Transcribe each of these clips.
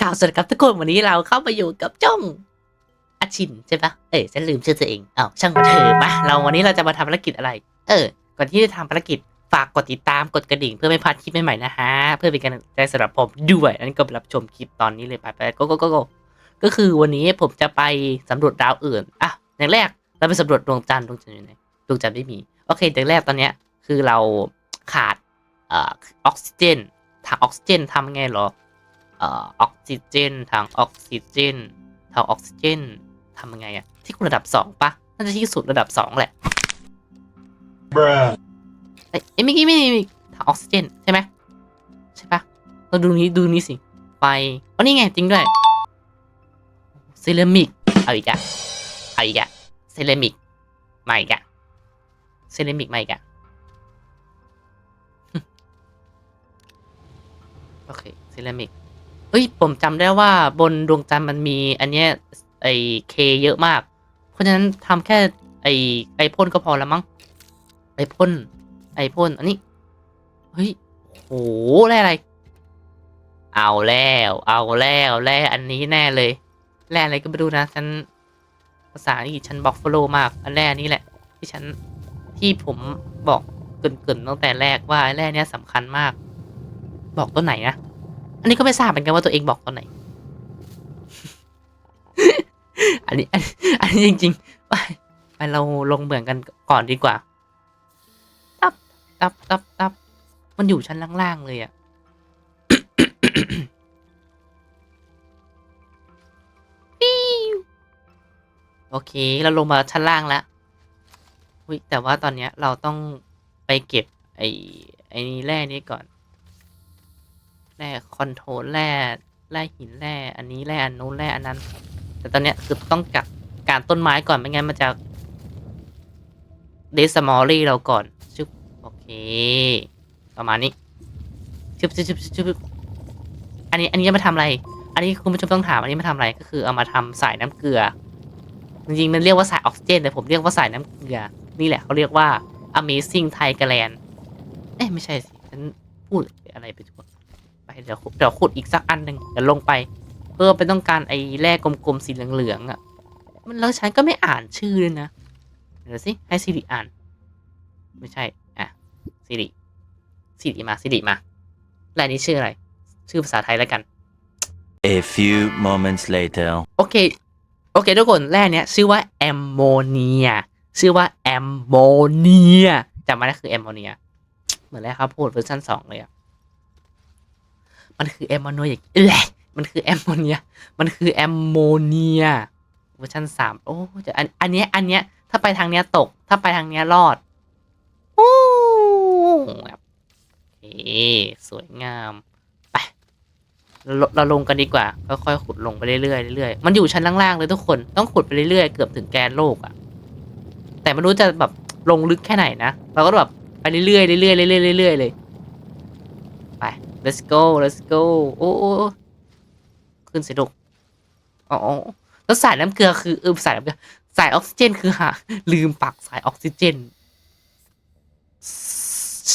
กล่าวสวัสดีครับทุกคนวันนี้เราเข้ามาอยู่กับจ้องอาชินใช่ปะเอ้ยฉันลืมชื่อตัวเองอ้าวช่างเถอะมาเราวันนี้เราจะมาทำภารกิจอะไร เออ ก่อนที่จะทำภารกิจฝากกดติดตามกดกระดิ่งเพื่อไม่พลาดคลิปใหม่ๆนะฮะ เพื่อเป็นกำลังใจสำหรับผมด้วยอันนี้ก็รับชมคลิปตอนนี้เลยไปไปกโกโกโกก็คือวันนี้ผมจะไปสำรวจดาวอื่นอะอย่างแรกเราไปสำรวจดวงจันทร์ดวงจันทร์อยู่ไหนดวงจันทร์ไม่มีโอเคอย่างแรกตอนเนี้ยคือเราขาดอ่อออกซิเจนถังออกซิเจนทำไงเหรอ อ่อออกซิเจนทางออกซิเจนทางออกซิเจนทำยังไงอะที่คุณระดับสองปะน่าจะที่สุดระดับสองแหละ Bruh. เอ้ยเอ้ยไม่กี่ไม่ไม่ไม่ทางออกซิเจนใช่ไหมใช่ปะเราดูนี้ดูนี้สิไฟอ๋อนี่ไงจริงด้วยเซรามิกเอาอีกอะเอาอีกอะเซรามิกมาอีกอะเซรามิกมาอีกอะโอเคเซรามิก เฮ้ยผมจำได้ว่าบนดวงจันทร์มันมี อันเนี้ยไอเคเยอะมาก เพราะฉะนั้นทำแค่ไอไอพ่นก็พอแล้วมั้งไอพ่นไอพ่นอันนี้เฮ้ยโหแร่อะไร เอาแล้ว เอาแล้วแร่อันนี้แน่เลยแร่อะไรก็ไม่รู้นะฉันภาษาอังกฤษฉันบอกฟโลมากอันแร่นี้แหละ ที่ฉันที่ผมบอกเกรินๆตั้งแต่แรกว่าแร่เนี้ยสำคัญมาก บอกต้นไหนนะ อันนี้ก็ไม่ทราบเหมือนกันว่าตัวเองบอกตอนไหน อันนี้อันอันนี้จริงๆไปไปเราลงเหมืองกันก่อนดีกว่า ตับ ตับ ตับ ตับ มันอยู่ชั้นล่างๆเลยอะโอเค เราลงมาชั้นล่างแล้วแต่ว่าตอนเนี้ยเราต้องไปเก็บไอ้ไอ้นี่แร่นี้ก่อน แร่คอนโทรลแร่แร่หินแร่อันนี้แร่อันนู้นแร่อันนั้น แต่ตอนเนี้ยคือต้องกักการต้นไม้ก่อนไม่งั้นมันจะเดสมอลลี่เราก่อนชึบโอเค ประมาณนี้ชึบชึบชึบชึบอันนี้อันนี้จะมาทำอะไร อันนี้คุณผู้ชมต้องถามอันนี้มาทำอะไรก็คือเอามาทำสายน้ำเกลือ จริงๆมันเรียกว่าสายออกซิเจนแต่ผมเรียกว่าสายน้ำเกลือ นี่แหละเขาเรียกว่า Amazing Thailand เอ๊ะไม่ใช่สิฉันพูดอะไรไปทั่ว ไปเดี๋ยวขุดเดี๋ยวขุดอีกสักอันหนึ่งเดี๋ยวลงไป เพื่อไปต้องการไอ้แร่กลมๆสีเหลืองๆอะ มันแล้วฉันก็ไม่อ่านชื่อเลยนะเดี๋ยวสิให้สิริอ่าน ไม่ใช่อะสิริสิริมาสิริมาแร่นี้ชื่ออะไร ชื่อภาษาไทยแล้วกัน A few moments later. โอเค โอเคทุกคนแร่เนี้ยชื่อว่าแอมโมเนียชื่อว่าแอมโมเนียจำมาได้คือแอมโมเนีย เหมือนแร่ข้าวโพดเวอร์ชันสองเลยอะ มันคือแอมโมเนียอย่างเอ้ยมันคือแอมโมเนีย มันคือแอมโมเนียเวอร์ชันสามโอ้จะอันอันเนี้ยอันเนี้ยถ้าไปทางเนี้ยตก ถ้าไปทางเนี้ยรอดโอ้แบบโอเคสวยงามไปเราเราลงกันดีกว่า ค่อยๆขุดลงไปเรื่อยๆเรื่อยๆมันอยู่ชั้นล่างๆเลยทุกคนต้องขุดไปเรื่อยๆเกือบถึงแกนโลกอะ่ะแต่ไม่รู้จะแบบลงลึกแค่ไหนนะเราก็แบบไปเรื่อยๆเรื่อยๆเรื่อยๆเรื่อยๆเลย let's go let's go โอ้โอ้ขึ้นสิลูกอ๋อแล้วสายน้ำเกลือคือเออสายน้ำเกลือสายออกซิเจนคือหาลืมปักสายออกซิเจน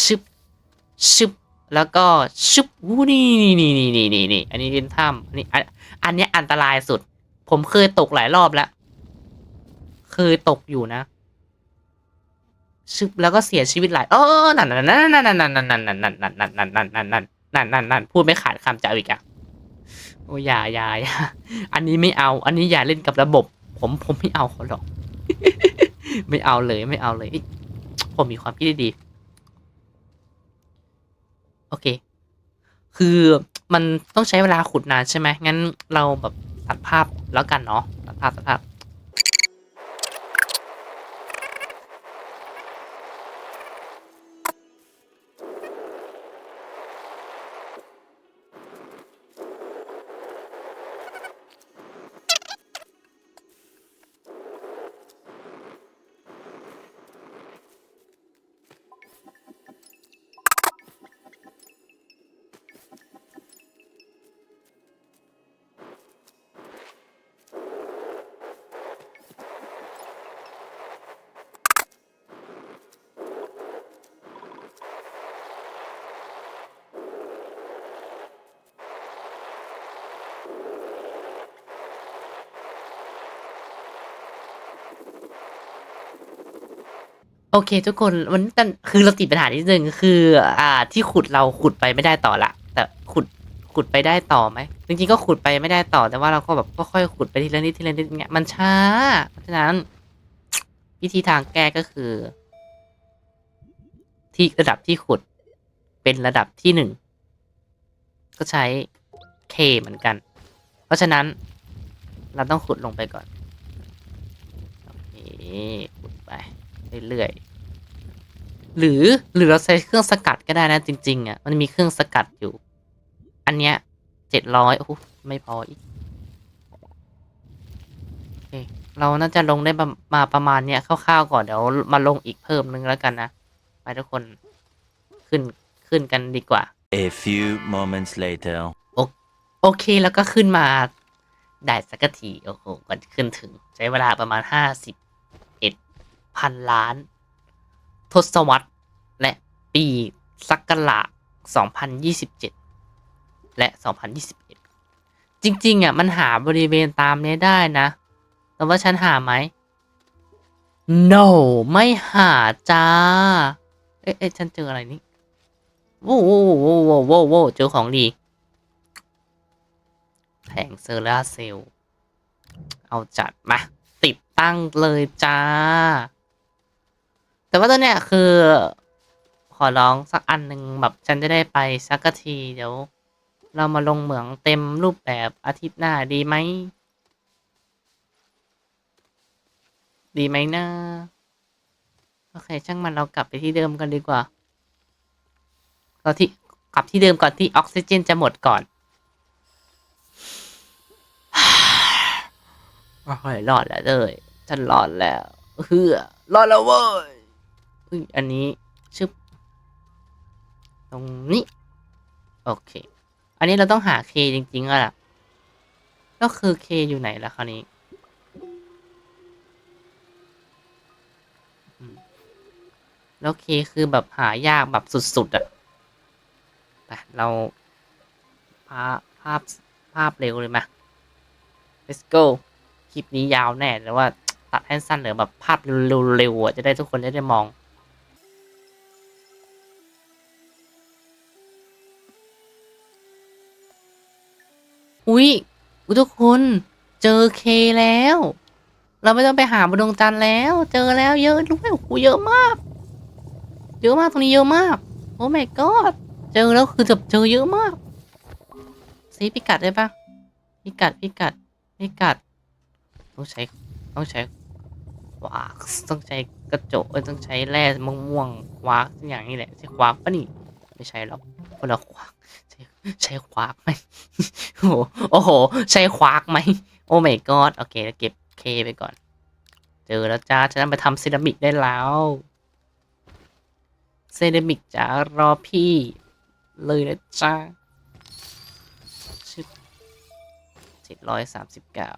ชึบชึบแล้วก็ชึบอู้นี่นี่นี่นี่นี่นี่อันนี้เป็นถ้ำอันนี้อันนี้อันตรายสุด ผมเคยตกหลายรอบแล้วเคยตกอยู่นะชึบแล้วก็เสียชีวิตหลายเออนั่นนั่นนั่นนั่นนั่นนั่นนั่นนั่นนั่นนั่นนั่นนั่น นั่นนั่นนั่นพูดไม่ขาดคำจะเอาอีกอะโอ้ยอย่าอย่าอย่าอันนี้ไม่เอา อันนี้อย่าเล่นกับระบบ ผมผมไม่เอาเขาหรอก ไม่เอาเลยไม่เอาเลย ผมมีความคิดดี โอเค คือมันต้องใช้เวลาขุดนานใช่ไหมงั้นเราแบบตัดภาพแล้วกันเนาะตัดภาพตัดภาพ โอเค ทุกคนมันคือเราติดปัญหานิดนึงคือ อ่า ที่ขุดเราขุดไปไม่ได้ต่อละ แต่ขุดขุดไปได้ต่อไหมจริงๆก็ขุดไปไม่ได้ต่อแต่ว่าเราก็แบบก็ค่อยขุดไปทีละนิดทีละนิดเงี้ยมันช้า เพราะฉะนั้น วิธีทางแก้ก็คือ ที่ระดับที่ขุด เป็นระดับที่หนึ่งก็ใช้ K เหมือนกัน เพราะฉะนั้น เราต้องขุดลงไปก่อนโอเคขุดไป เรื่อยๆหรือหรือเราใช้เครื่องสกัดก็ได้นะจริงๆอะมันมีเครื่องสกัดอยู่ อันเนี้ยเจ็ดร้อยโอ้โหไม่พออีกโอเคเราน่าจะลงได้ประมาประมาณเนี้ยคร่าวๆก่อนเดี๋ยวมาลงอีกเพิ่มนึงแล้วกันนะไปทุกคนขึ้นขึ้นกันดีกว่า A few moments later. โอเคแล้วก็ขึ้นมาได้สักทีโอ้โหก่อนจะขึ้นถึงใช้เวลาประมาณห้าสิบเอ็ด พันล้าน ทศวรรษ และปีศักราชสองพันยี่สิบเจ็ดและสองพันยี่สิบเอ็ดจริง ๆ อะ มันหาบริเวณตามนี้ได้นะ แต่ว่าฉันหาไหม no ไม่หาจ้า เอ๊ะเอ๊ะฉันเจออะไรนี่โว้โว้โว้โว้โว้โว้เจอของดีแผงโซลาร์เซล เอาจัดมา ติดตั้งเลยจ้า แต่ว่าตอนเนี้ยคือ ขอร้องสักอันหนึ่งแบบฉันจะได้ไปสักทีเดี๋ยว เรามาลงเหมืองเต็มรูปแบบอาทิตย์หน้าดีไหม ดีไหมนะโอเค ช่างมันเรากลับไปที่เดิมกันดีกว่า เราที่กลับที่เดิมก่อนที่ออกซิเจนจะหมดก่อนโอ้ยรอดแล้วเลยฉันรอดแล้วเฮือรอดแล้วเว้ย ยอันนี้ชึบตรงนี้ โอเค อันนี้เราต้องหาเคจริงๆอะล่ะ ก็คือเคอยู่ไหนล่ะคราวนี้แล้วเคคือแบบหายากแบบสุดๆอะไปเราภาพภาพภาพเร็วเลยมา let's go คลิปนี้ยาวแน่แต่ว่าตัดให้สั้นหลือแบบภาพเร็วๆจะได้ทุกคนจะได้มอง อุ๊ยอุ๊ยทุกคนเจอเคแล้ว เราไม่ต้องไปหาบนดวงจันทร์แล้ว เจอแล้วเยอะด้วยโอ้โหเยอะมาก เยอะมากตรงนี้เยอะมาก โอ้ my god เจอแล้วคือแบบเจอเยอะมากซีพิกัดได้ปะพิกัดพิกัดพิกัดต้องใช้ต้องใช้วากต้องใช้กระจกต้องใช้แร่ม่วงม่วงวากอย่างนี้แหละใช่ควากปะนี่ไม่ใช่หรอกคนละควาก ใช้ควากไหมโอ้โห ใช้ควากไหมโอ้ my god โอเคเก็บเคไปก่อน เจอแล้วจ้าฉันไปทำเซรามิกได้แล้วเซรามิกจ้ารอพี่ เลยนะจ้าชิบเจ็ดร้อยสามสิบเก้า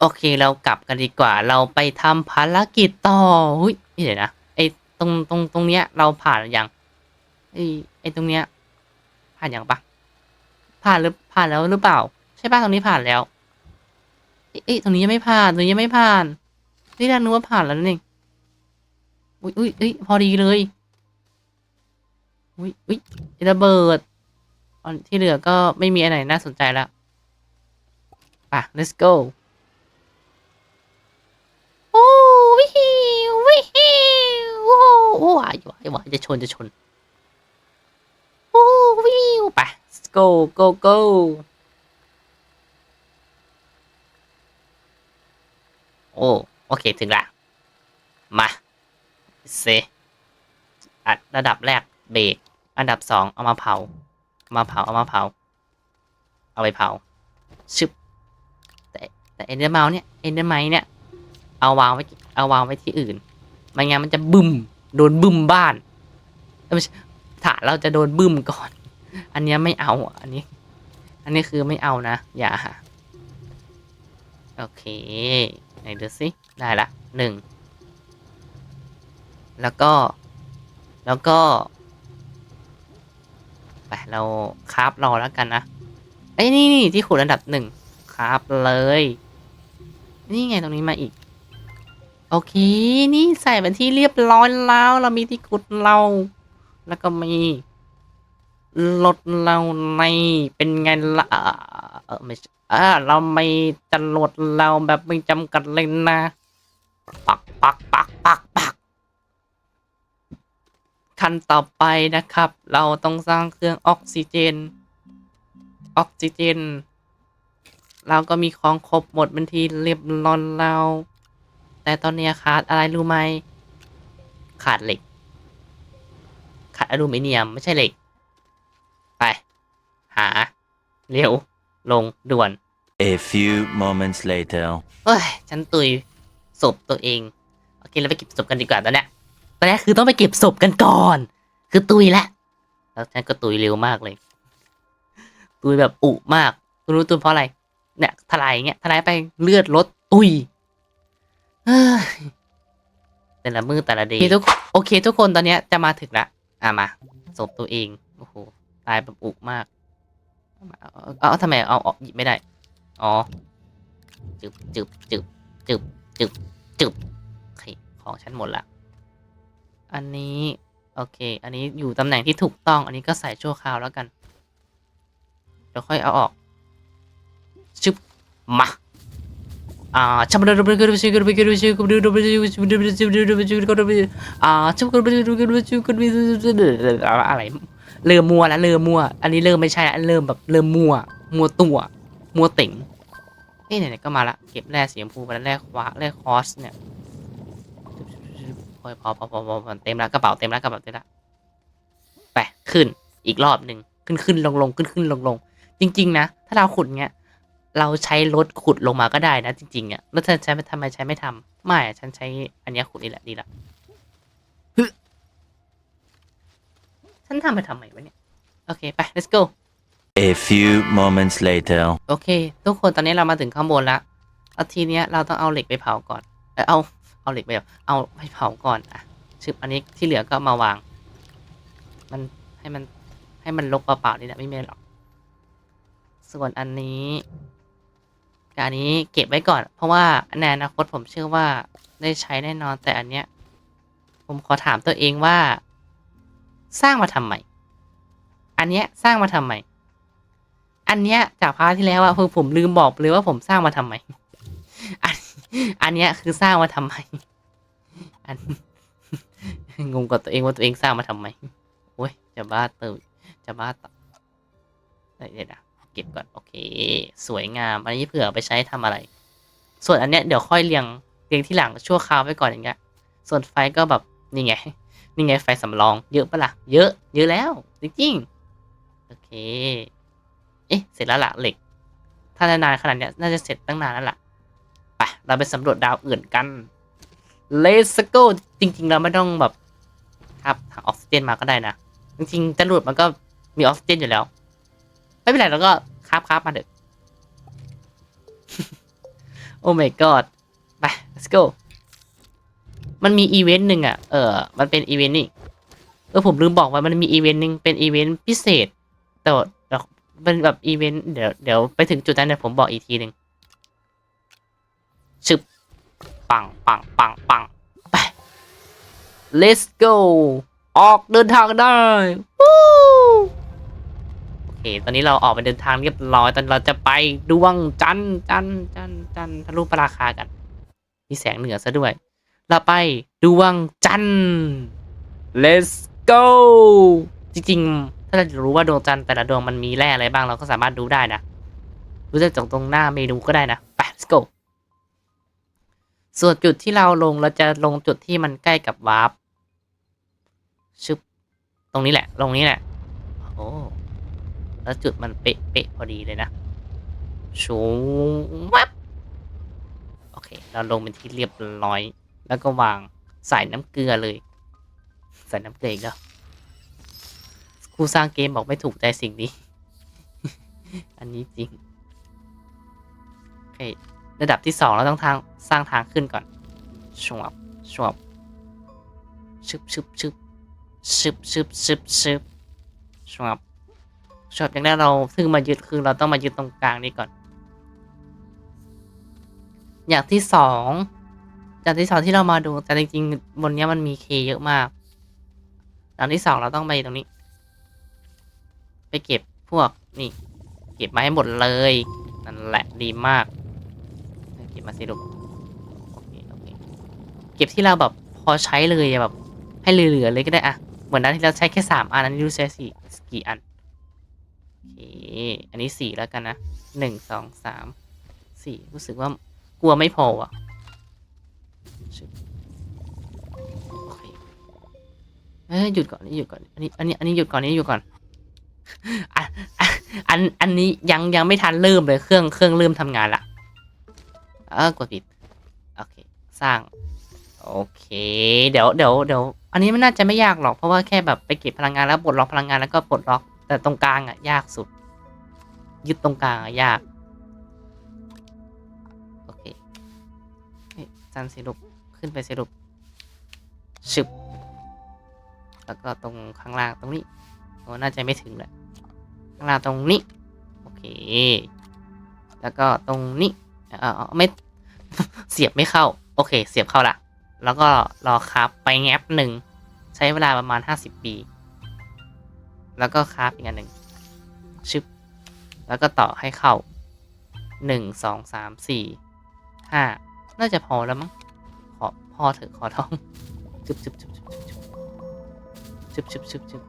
โอเคเรากลับกันดีกว่า เราไปทำภารกิจต่อหุ้ยเดี๋ยวนะ ตรงตรงตรงเนี้ย เราผ่านหรือยังไอไอตรงเนี้ย ผ่านอยังปะผ่านหรือผ่านแล้วหรือเปล่า ใช่ปะตรงนี้ผ่านแล้วเอ้ยเอ้ยตรงนี้ยังไม่ผ่านตรงนี้ยังไม่ผ่านนี่เรานึกว่าผ่านแล้วนี่อุ้ยอุ้ยอุ้ยพอดีเลยอุ้ยอุ้ยระเบิดอันที่เหลือก็ไม่มีอะไรน่าสนใจแล้วไป let's go โอ้วิฮิววิฮิว โอ้โอ้วายวายวายจะชนจะชน โอ้วิวไป go go go โอ้โอเคถึงละมาเซอัดระดับแรกเบรกอันดับสองเอามาเผาเอามาเผาเอามาเผา เอาไปเผาชึบแต่แต่เอ็นเดอร์เมาเนี่ยเอ็นเดอร์ไมเนี่ยเอาวางไว้เอาวางไว้ที่อื่นไม่งั้นมันจะบึม โดนบึมบ้านไม่ใช่ถ้าเราจะโดนบึมก่อน อันนี้ไม่เอาอันนี้ อันนี้คือไม่เอานะ อย่าโอเคไหนดูสิได้ละหนึ่งแล้วก็ แล้วก็ไปเราคราฟรอแล้วกันนะไอ้ยนี่นี่ที่ขุดอันดับหนึ่งคราฟเลย นี่ไงตรงนี้มาอีก โอเค นี่ใส่เป็นที่เรียบร้อยแล้ว เรามีที่ขุดเรา แล้วก็มีรถเราในเป็นไงล่ะเออไม่ใช่อ่าเราไม่จะรถเราแบบไม่จำกัดเลยนะ ปักปักปักปักปักขั้นต่อไปนะครับ เราต้องสร้างเครื่องออกซิเจน ออกซิเจน เราก็มีของครบหมดเป็นที่เรียบร้อยแล้ว แต่ตอนเนี้ยขาดอะไรรู้ไหมขาดเหล็ก ขาดอลูมิเนียมไม่ใช่เหล็ก ไป หา เร็ว ลงด่วน A few moments later. เฮ้ย ฉันตุยศพตัวเอง โอเค เราไปเก็บศพกันดีกว่าตอนเนี้ยตอนแรกคือต้องไปเก็บศพกันก่อน คือตุยแล้วแล้วฉันก็ตุยเร็วมากเลย ตุยแบบอุมากคุณรู้ตุยเพราะอะไร เนี่ยถลายอย่างเงี้ยถลายไปเลือดลดตุย เฮ้ยแต่ละมือแต่ละเดย์ทุกโอเค ทุกคนตอนเนี้ยจะมาถึงละอะมาศพตัวเองโอ้โหตายแบบอุกมากเอาเอาเอาทำไมเอาออกหยิบไม่ได้ อ๋อจึบจึบจึบจึบจึบจึบโอเคของฉันหมดละ อันนี้โอเค อันนี้อยู่ตำแหน่งที่ถูกต้อง อันนี้ก็ใส่ชั่วคราวแล้วกันเดี๋ยวค่อยเอาออกชึบมา อะไรเริ่มมัวแล้วเริ่มมัว อันนี้เริ่มไม่ใช่อันเริ่มแบบเริ่มมัว มัวตัว มัวติ่งเอ้ยไหนๆก็มาละเก็บแร่สีชมดูไปแล้วแร่ควาแร่คอสเนี่ยพอพอพอพอพอเต็มแล้วกระเป๋าเต็มแล้ดกระเป๋าเต็มแล้วไปขึ้นอีกรอบหนึ่งขึ้นขึ้นลงลงขึ้นขึ้นลงลงจริง ๆ นะ ถ้าเราขุดเงี้ย เราใช้รถขุดลงมาก็ได้นะจริงๆอะแล้วเธอใช้ทำไมใช้ไม่ทำไม่อะฉันใช้อันเนี้ยขุดนี่แหละดีละฮึฉันทำไปทำไมวะเนี่ย โอเค ไป let's go A few moments later. โอเค ทุกคนตอนนี้เรามาถึงข้างบนแล้วแล้วทีเนี้ยเราต้องเอาเหล็กไปเผาก่อน เออเอาเอาเหล็กไปเผาเอาไปเผาก่อนอะชึบอันนี้ที่เหลือก็มาวาง มันให้มันให้มันลกเปล่าๆนี่แหละไม่มีอะไรหรอก ส่วนอันนี้ กับอันนี้เก็บไว้ก่อน เพราะว่าในอนาคตผมเชื่อว่าได้ใช้แน่นอนแต่อันเนี้ย ผมขอถามตัวเองว่า สร้างมาทำไมอันเนี้ยสร้างมาทำไมอันเนี้ยจากพาร์ทที่แล้วอะคือผมลืมบอกเลยว่าผมสร้างมาทำไมอันอันเนี้ยคือสร้างมาทำไมอันงงกับตัวเองว่าตัวเองสร้างมาทำไมโอ้ยจะบ้าตื่นจะบ้าต่อเดี๋ยวนะ เก็บก่อนโอเค สวยงาม อันนี้เผื่อไปใช้ทำอะไร ส่วนอันเนี้ยเดี๋ยวค่อยเรียงเรียงที่หลังชั่วคราวไว้ก่อนอย่างเงี้ย ส่วนไฟก็แบบนี่ไงนี่ไงไฟสำรองเยอะปะล่ะเยอะเยอะแล้วจริงๆโอเคเอ๊ะเสร็จแล้วล่ะเหล็ก ถ้านานๆขนาดเนี้ยน่าจะเสร็จตั้งนานแล้วล่ะไปเราไปสำรวจดาวอื่นกัน Let's go จริง ๆ เราไม่ต้องแบบครับทางออกซิเจนมาก็ได้นะ จริงๆจรวดมันก็มีออกซิเจนอยู่แล้ว ไม่เป็นไรเราก็คาบคาบมาเถอะโอ้ my god ไป let's go มันมีอีเวนต์หนึ่งอะ เออ มันเป็นอีเวนต์นี่ เออผมลืมบอกว่ามันมีอีเวนต์หนึ่งเป็นอีเวนต์พิเศษ แต่เดี๋ยวเป็นแบบอีเวนต์เดี๋ยวเดี๋ยวไปถึงจุดนั้นเดี๋ยวผมบอกอีกทีหนึ่งชึบปังปังปังปังไป let's go ออกเดินทางได้วู้โอเค ตอนนี้เราออกไปเดินทางเรียบร้อย ตอนเราจะไปดวงจันทร์จันทร์จันทร์จันทร์ทะลุปราคากัน มีแสงเหนือซะด้วย เราไปดวงจันทร์ let's go จริงๆ ถ้าเรารู้ว่าดวงจันทร์แต่ละดวงมันมีแร่อะไรบ้างเราก็สามารถดูได้นะ รู้จากตรงหน้าเมนูก็ได้นะ ไป let's go ส่วนจุดที่เราลงเราจะลงจุดที่มันใกล้กับวาร์ปชึบตรงนี้แหละ ลงนี้แหละ โอ้ แล้วจุดมันเป๊ะเป๊ะพอดีเลยนะชูวับโอเค เราลงเป็นที่เรียบร้อย แล้วก็วางใส่น้ำเกลือเลย ใส่น้ำเกลืออีกแล้วครูสร้างเกมบอกไม่ถูกใจสิ่งนี้ อันนี้จริง โอเค ระดับที่สองเราต้องทางสร้างทางขึ้นก่อนชวบชวบชึบชึบชึบชึบชึบชึบชึบชวบ ชวบอย่างแรกเราซึ่งมายึดคือเราต้องมายึดตรงกลางนี้ก่อน อย่างที่สองอย่างที่สองที่เรามาดู แต่จริงๆบนนี้มันมีเคเยอะมากอย่างที่สองเราต้องไปตรงนี้ ไปเก็บพวกนี่ เก็บมาให้หมดเลยนั่นแหละดีมาก เก็บมาสิลูกโอเคโอเคเก็บที่เราแบบพอใช้เลยแบบ ให้เหลือๆเลยก็ได้อะเหมือนนั้นที่เราใช้แค่สามอันอันนี้รู้ใช้สี่กี่อัน อันนี้สี่แล้วกันนะหนึ่งสองสามสี่รู้สึกว่ากลัวไม่พออะชึบโอเอ้ยหยุดก่อนนี่หยุดก่อนอันนี้อันนี้อันนี้หยุดก่อนนี่หยุดก่อนอันอันนี้ยังยังไม่ทันเริ่มเลยเครื่องเครื่องเริ่มทำงานละเออกดผิดโอเค สร้าง โอเค เดี๋ยวเดี๋ยวเดี๋ยวอันนี้มันน่าจะไม่ยากหรอกเพราะว่าแค่แบบไปเก็บพลังงานแล้วปลดล็อกพลังงานแล้วก็ปลดล็อกแต่ตรงกลางอะยากสุด ยึดตรงกลางอะยาก โอเคจันสิลุกขึ้นไปสิลุกชึบ แล้วก็ตรงข้างล่างตรงนี้โอ้น่าจะไม่ถึงแหละข้างล่างตรงนี้ โอเค แล้วก็ตรงนี้เออไม่เสียบไม่เข้า โอเค เสียบเข้าละ แล้วก็รอครับไปแงบหนึ่ง ใช้เวลาประมาณห้าสิบปี แล้วก็ครับอีกอันหนึ่งชึบ แล้วก็ต่อให้เข้าหนึ่งสองสามสี่ห้าน่าจะพอแล้วมั้ง ขอพอเถอะขอท้องชึบชึบชึบชึบชึบชึบชึบชึบ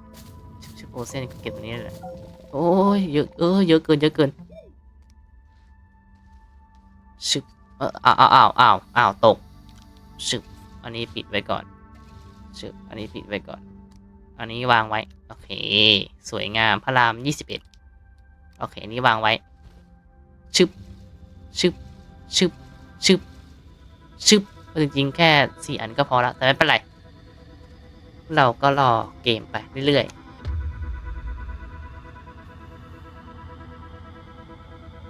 ชึบชึบโอเส้นเก็บตรงนี้เลยโอ้ยเยอะเออเยอะเกินเยอะเกินชึบเอออ้าวอ้าวอ้าวอ้าวอ้าวตกชึบอันนี้ปิดไว้ก่อนชึบอันนี้ปิดไว้ก่อน อันนี้วางไว้ โอเค สวยงามพระรามยี่สิบเอ็ด โอเค อันนี้วางไว้ ชึบ ชึบ ชึบ ชึบ ชึบ จริงๆ แค่สี่อันก็พอแล้วแต่ไม่เป็นไร เราก็รอเกมไปเรื่อยๆ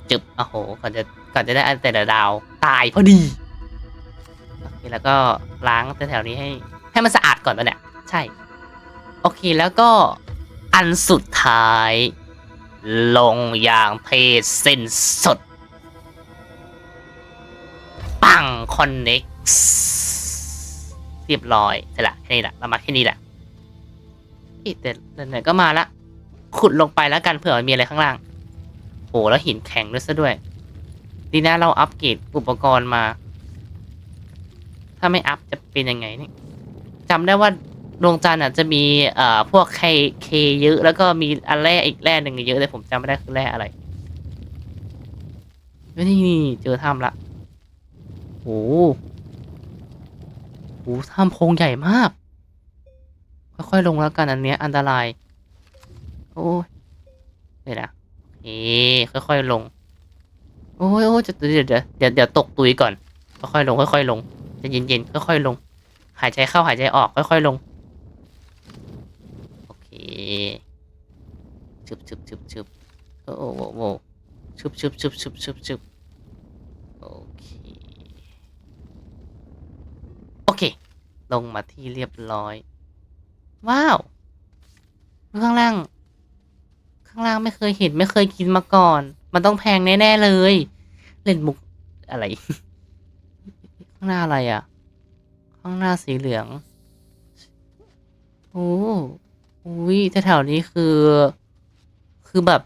จึบ โอ้โห ก่อนจะ ก่อนจะได้อันแต่ละดาว ตายพอดี โอเค แล้วก็ล้างแถวๆนี้ให้ ให้มันสะอาดก่อนตอนเนี้ยใช่ โอเค แล้วก็อันสุดท้าย ลงอย่างเพศสิ้นสุด ปังคอนเน็กเรียบร้อยใช่ละแค่นี้แหละเรามาแค่นี้แหละอีแต่ไหนก็มาละ ขุดลงไปแล้วกันเผื่อมันมีอะไรข้างล่างโอ้แล้วหินแข็งด้วยซะด้วย ดีนะเราอัปเกรดอุปกรณ์มา ถ้าไม่อัพจะเป็นยังไงนี่จำได้ว่า ดวงจันทร์อะจะมีเอ่อพวกเคเคเยอะ แล้วก็มีอันแร่อีกแร่หนึ่งเยอะแต่ผมจำไม่ได้คือแร่อะไรนี่นี่เจอถ้ำละโอ้โหโหถ้ำโพงใหญ่มาก ค่อยๆลงแล้วกันอันเนี้ยอันตราย โอ้ยเดี๋ยนะเอ๊ค่อยๆลง โอ้ยโอ้ยจะเดี๋ยวเดี๋ยวเดี๋ยวเดี๋ยวตกตุยก่อน ค่อยๆลง ค่อยๆลงจะเย็นๆค่อยๆลง หายใจเข้าหายใจออก ค่อยๆลง ชึบชึบชึบชึบโอ้โหโอ้โหชึบชึบชึบชึบชึบชึบโอเค โอเค ลงมาที่เรียบร้อย ว้าวข้างล่าง ข้างล่างไม่เคยเห็นไม่เคยกินมาก่อน มันต้องแพงแน่ๆเลย เล่นมุกอะไร ข้างหน้าอะไรอะ ข้างหน้าสีเหลือง โอ้ อุ้ยแถวๆนี้คือ คือแบบ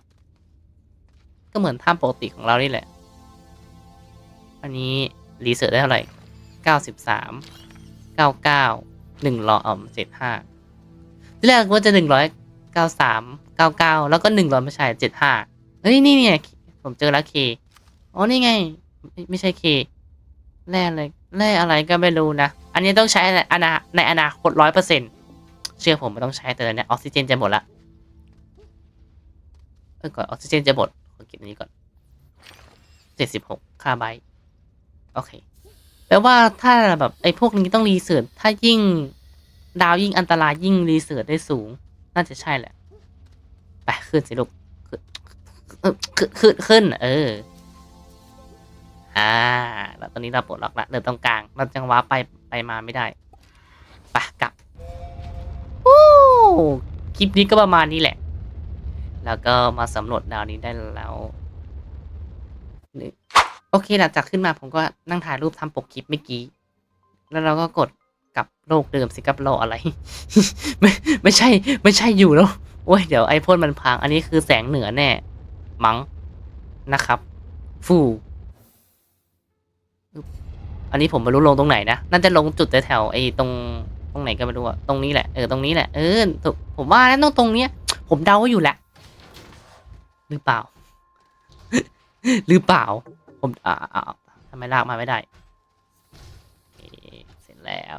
ก็เหมือนถ้ำปกติของเรานี่แหละ อันนี้รีเสิร์ชได้เท่าไหร่เก้าสิบสามเก้าเก้าหนึ่งร้อยอ๋อเจ็ดห้าที่แรกว่าจะหนึ่งร้อยเก้าสามเก้าเก้าแล้วก็หนึ่งร้อยไม่ใช่เจ็ดห้าเฮ้ยนี่เนี่ยผมเจอแล้วเคอ๋อนี่ไง ไม่ใช่เคแร่อะไรแร่อะไรก็ไม่รู้นะ อันนี้ต้องใช้ในอนาในอนาคตร้อยเปอร์เซ็นต์ เชื่อผมไม่ต้องใช้แต่ตอนเนี้ยออกซิเจนจะหมดละเออก่อนออกซิเจนจะหมดขอเก็บอันนี้ก่อนเจ็ดสิบหกคาร์ไบต์โอเคแปลว่าถ้าแบบไอ้พวกนี้ต้องรีเสิร์ชถ้ายิ่งดาวยิ่งอันตรายยิ่งรีเสิร์ชได้สูง น่าจะใช่แหละไปขึ้นสิลูกขึ้นขึ้นขึ้น เอออ่าแล้วตอนนี้เราปลดล็อกละเดินตรงกลาง เราจังหวะไปไปมาไม่ได้ ไปกลับ คลิปนี้ก็ประมาณนี้แหละ แล้วก็มาสำรวจดาวนี้ได้แล้วโอเคหลังจากขึ้นมาผมก็นั่งถ่ายรูปทำปกคลิปเมื่อกี้ แล้วเราก็กดกลับโลกเดิมสิกับโลกอะไร ไม่ไม่ใช่ ไม่ใช่อยู่แล้วโอ้ยเดี๋ยวไอพ่นมันพัง อันนี้คือแสงเหนือแน่ มั้งนะครับ ฟูอันนี้ผมไม่รู้ลงตรงไหนนะ น่าจะลงจุดแถวไอ้ตรง ตรงไหนก็ไม่รู้อะตรงนี้แหละ เออ ตรงนี้แหละ เออถูกผมว่าแล้วตรงตรงเนี้ย ผมเดาไว้อยู่แหละ หรือเปล่า หรือเปล่า ผม อ่าอ่าทำไมลากมาไม่ได้ เสร็จแล้ว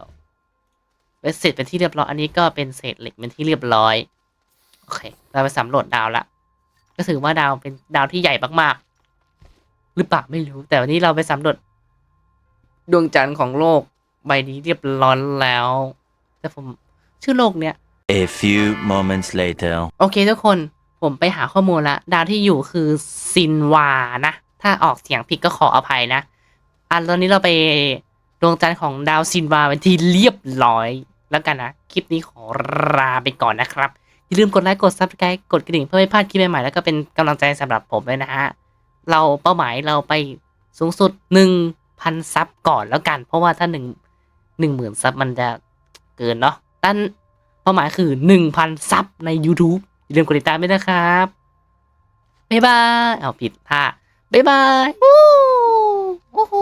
เสเสร็จเป็นที่เรียบร้อย อันนี้ก็เป็นเศษเหล็กเป็นที่เรียบร้อย โอเค เราไปสำรวจดาวละ ก็ถือว่าดาวเป็นดาวที่ใหญ่มากๆ หรือเปล่าไม่รู้ แต่วันนี้เราไปสำรวจดวงจันทร์ของโลกใบนี้เรียบร้อยแล้ว แต่ผมชื่อโลกเนี้ย A few moments later. โอเคทุกคนผมไปหาข้อมูลละดาวที่อยู่คือซินวานะ ถ้าออกเสียงผิดก็ขออภัยนะ อันตอนนี้เราไปดวงจันทร์ของดาวซินวาเป็นที่เรียบร้อยแล้วกันนะ คลิปนี้ขอลาไปก่อนนะครับ อย่าลืมกดไลค์กดซับสไครต์กดกระดิ่งเพื่อไม่พลาดคลิปใหม่ๆแล้วก็เป็นกำลังใจสำหรับผมด้วยนะฮะ เราเป้าหมายเราไปสูงสุดหนึ่งพันซับก่อนแล้วกัน เพราะว่าถ้าหนึ่งหนึ่งหมื่นซับมันจะ เกินเนาะตั้นเป้าหมายคือ 1,000 ซับใน YouTube อย่าลืมกดติดตามด้วยนะครับ บ๊ายบาย เอาผิดท่าบ๊ายบาย โอ้โห